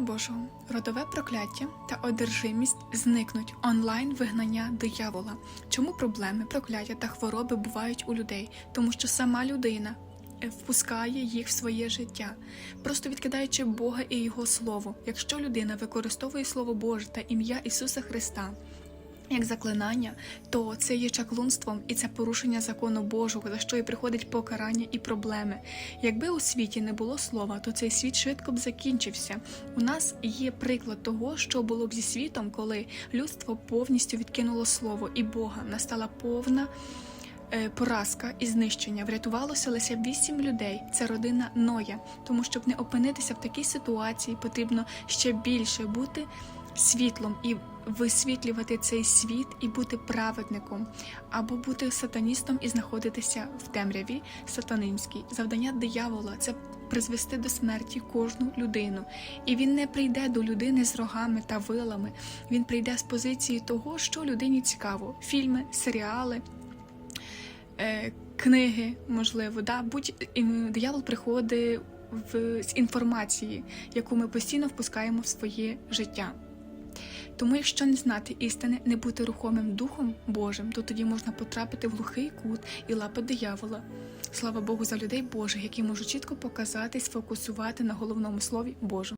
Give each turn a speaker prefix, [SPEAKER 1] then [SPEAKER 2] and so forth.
[SPEAKER 1] Божого, родове прокляття та одержимість зникнуть онлайн вигнання диявола. Чому проблеми, прокляття та хвороби бувають у людей? Тому що сама людина впускає їх в своє життя, просто відкидаючи Бога і Його Слово. Якщо людина використовує Слово Боже та ім'я Ісуса Христа. Як заклинання, то це є чаклунством і це порушення закону Божого, за що і приходить покарання і проблеми. Якби у світі не було слова, то цей світ швидко б закінчився. У нас є приклад того, що було б зі світом, коли людство повністю відкинуло слово і Бога. Настала повна е, поразка і знищення. Врятувалося лише вісім людей. Це родина Ноя. Тому щоб не опинитися в такій ситуації, потрібно ще більше бути світлом і висвітлювати цей світ і бути праведником, або бути сатаністом і знаходитися в темряві сатанинській. Завдання диявола це призвести до смерті кожну людину. І він не прийде до людини з рогами та вилами. Він прийде з позиції того, що людині цікаво: фільми, серіали. е, Книги, можливо, да будь диявол приходить в з інформації, яку ми постійно впускаємо в своє життя. Тому, якщо не знати істини, не бути рухомим Духом Божим, то тоді можна потрапити в глухий кут і лапи диявола. Слава Богу за людей Божих, які можуть чітко показати, сфокусувати на головному слові Божому.